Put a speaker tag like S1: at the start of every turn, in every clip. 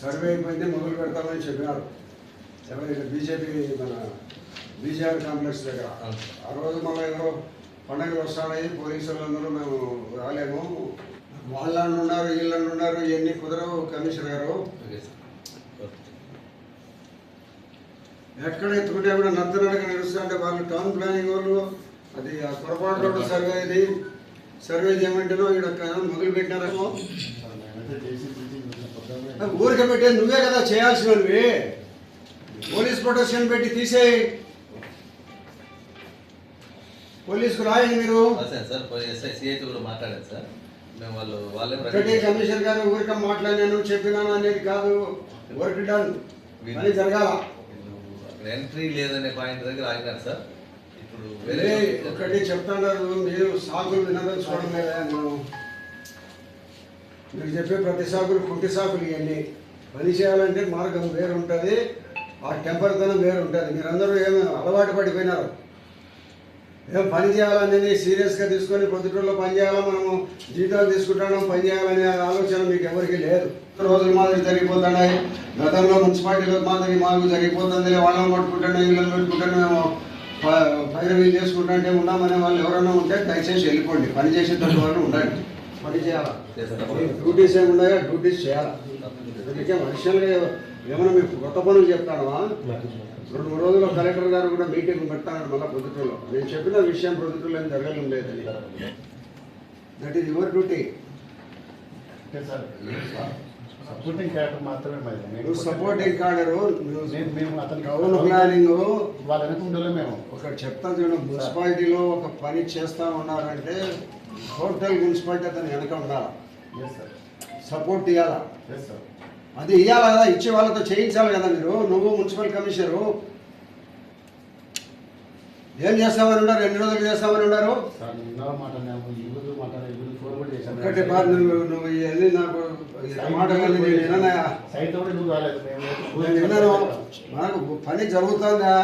S1: Survey అయిపోయింది మొదలు పెడతామని చెప్పినారు ఎవరైనా బీజేపీ మన బీజేఆర్ కాంప్లెక్స్ దగ్గర ఆ రోజు మళ్ళీ ఎవరో పండగలు వస్తున్నాయి పోలీసులు అందరూ మేము రాలేము. వాళ్ళని ఉన్నారు వీళ్ళని ఉన్నారు ఇవన్నీ కుదరవు కమిషనర్ గారు. ఎక్కడ ఎత్తుకుంటే కూడా నత్తనడక నడుస్తుంటే వాళ్ళు టౌన్ ప్లానింగ్ వాళ్ళు అది ఆ పొరపాటు రోడ్డు సర్వే ఇది. సర్వే చేయమంటేనో ఇక్కడ మొదలు పెట్టినారేమో ఊరికే పెట్టే నువ్వే కదా చేయాల్సినవి. పోలీస్ ప్రొటెక్షన్ పెట్టి తీసేయి. పోలీసుకు రాయండి మీరు.
S2: సార్ ఎస్ఐ కూడా మాట్లాడాను సార్. మేము వాళ్ళు వాళ్ళే
S1: ఒకటి కమిషనర్ గారు ఊరికే మాట్లాడాను చెప్పినాను అనేది కాదు. Work done. పని జరగాల.
S2: ఎంట్రీ లేదనే పాయింట్ దగ్గర ఆగినారు సార్. ఇప్పుడు
S1: ఒకటి చెప్తున్నారు మీరు సాగులు వినదలుచుకోవడం లేదా మీరు చెప్పే ప్రతి సాకులు కుంటి సాకులు ఇవన్నీ. పని చేయాలంటే మార్గం వేరు ఉంటుంది ఆ టెంపర్తనం వేరు ఉంటుంది మీరందరూ ఏమి అలవాటు పడిపోయినారు. ఏం పని చేయాలనేది సీరియస్గా తీసుకొని పొద్దుటూరులో పని చేయాలా మనము జీతాలు తీసుకుంటాం పని చేయాలనే ఆలోచన మీకు ఎవరికి లేదు. రోజులు మాదిరి జరిగిపోతున్నాయి. గతంలో మున్సిపాలిటీలో మాదిరి మాకు జరిగిపోతుంది వాళ్ళని పట్టుకుంటాను వీళ్ళని పెట్టుకుంటాను మేము పైరవీలు చేసుకుంటుంటే ఉన్నామనే వాళ్ళు ఎవరైనా ఉంటే దయచేసి వెళ్ళిపోండి. పని చేసేటట్టు వాళ్ళు ఉండండి. పని చేయాలా? డ్యూటీస్ ఏమి ఉన్నాయో డ్యూటీస్ చేయాలా? అందుకే మనుషులుగా ఏమైనా మీకు కొత్త పనులు చెప్తానవా? రెండు మూడు రోజుల్లో కలెక్టర్ గారు కూడా మీటింగ్ పెడతాను మళ్ళీ పొద్దుటూరులో. నేను చెప్పిన విషయం పొద్దుటూరులో ఏం జరగడం లేదని that is your duty
S3: supporting character మాత్రమే
S1: నువ్వు సపోర్టింగ్ కార్డరు
S3: నేను మేము అతనికి
S1: టౌన్ ప్లానింగ్
S3: వాళ్ళ ఉండాలి మేము.
S1: ఒకటి చెప్తాను చూడండి మున్సిపాలిటీలో ఒక పని చేస్తా ఉన్నారంటే టోటల్ మున్సిపాలిటీ అతను వెనక ఉండాలి. సపోర్ట్ ఇవ్వాలా
S3: ఎస్ సార్
S1: అది ఇవ్వాలి కదా? ఇచ్చే వాళ్ళతో చేయించాలి కదా మీరు? నువ్వు మున్సిపల్ కమిషనరు. ఏం చేస్తామని ఉన్నారు? ఎన్ని రోజులు చేస్తామని ఉన్నారు? ఒక్కటి నువ్వు నాకు విన్నాను? మనకు పని జరుగుతుందా?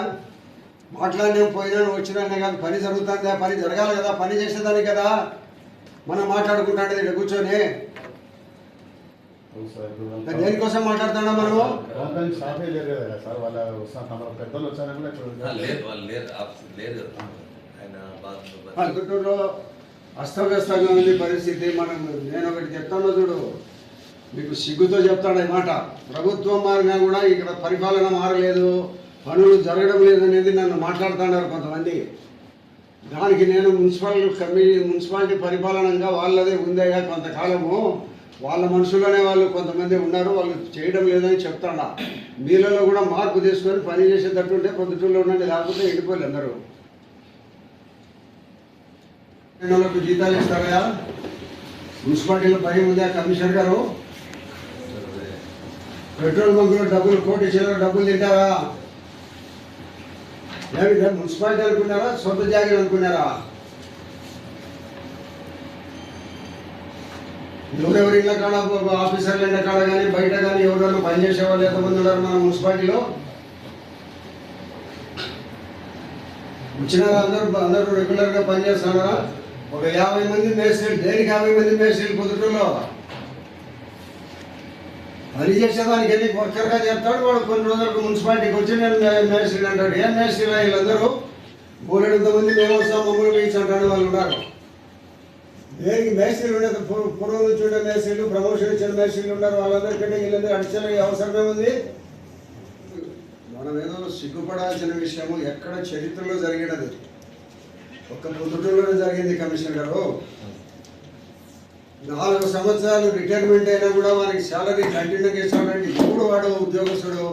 S1: మాట్లాడినా పోయినా వచ్చినా కాదు. పని జరుగుతుందా? పని జరగాలి కదా? పని చేసేదానికి కదా? మనం మాట్లాడుకుంటాంటే ఇక్కడ కూర్చొని. దేనికోసం మాట్లాడుతున్నా మనము పల్లెటూరులో అస్తవ్యస్తంగా ఉంది పరిస్థితి. మనం నేను ఒకటి చెప్తాను చూడు. మీకు సిగ్గుతో చెప్తాడు ఈ మాట. ప్రభుత్వం మారినా కూడా ఇక్కడ పరిపాలన మారలేదు పనులు జరగడం లేదనేది నన్ను మాట్లాడుతున్నారు కొంతమంది. దానికి నేను మున్సిపల్ కమి మున్సిపాలిటీ పరిపాలనంగా వాళ్ళదే ఉందయ్యా కొంతకాలము. వాళ్ళ మనుషుల్లోనే వాళ్ళు కొంతమంది ఉన్నారు వాళ్ళు చేయడం లేదని చెప్తాడా. మీలలో కూడా మార్పు తీసుకొని పని చేసేటట్టుంటే పొద్దుటూళ్ళు ఉండండి లేకపోతే ఎండిపోయి అందరూ. వాళ్ళకు జీతాలు ఇస్తారయ్యా. మున్సిపాలిటీలో భయం ఉందా కమిషనర్ గారు? పెట్రోల్ బంకులో డబ్బులు కోటి చిల్లర డబ్బులు తింటారా? ఏమిటా మున్సిపాలిటీ అనుకున్నారా? సొంత జాగ్రత్త అనుకున్నారా? ఎవరెవరి ఇళ్ళ కాడ ఆఫీసర్ల ఇళ్ళ కాడ కానీ బయట కానీ ఎవరైనా పనిచేసే వాళ్ళు ఎంతమంది ఉన్నారు మన మున్సిపాలిటీలో? వచ్చిన అందరూ? అందరూ రెగ్యులర్గా పనిచేస్తున్నారా ఒక యాభై మంది మేస్త్రీలు దేనికి యాభై మంది మేస్త్రీలు కుదురులో పని చేసేదానికి ఎన్ని వర్కర్గా చెప్తాడు వాడు కొన్ని రోజులకు మున్సిపాలిటీకి వచ్చి నేను మేస్త్రీలు అంటాడు. ఏం మేస్త్రీలు వీళ్ళందరూ? మూడెనిమిది మంది మేము వస్తాం మమ్మల్ని పిలిచి అంటాడు వాళ్ళు ఉన్నారు. దేనికి మేస్త్రీలు ఉండేది? పూర్వ నుంచి ఉండే మేస్త్రీలు ప్రమోషన్ ఇచ్చిన మేస్త్రీలు ఉన్నారు వాళ్ళందరికంటే వీళ్ళందరూ అడిషనల్ అవసరం ఏముంది మనం ఏదో సిగ్గుపడాల్సిన విషయము. ఎక్కడ చరిత్రలో జరిగినది? ఒక్క పొద్దుటూరులోనే జరిగింది కమిషనర్ గారు. నాలుగు సంవత్సరాలు రిటైర్మెంట్ అయినా కూడా వారికి శాలరీ కంటిన్యూగా ఇస్తాడంటే ఇప్పుడు వాడు ఉద్యోగస్తుడు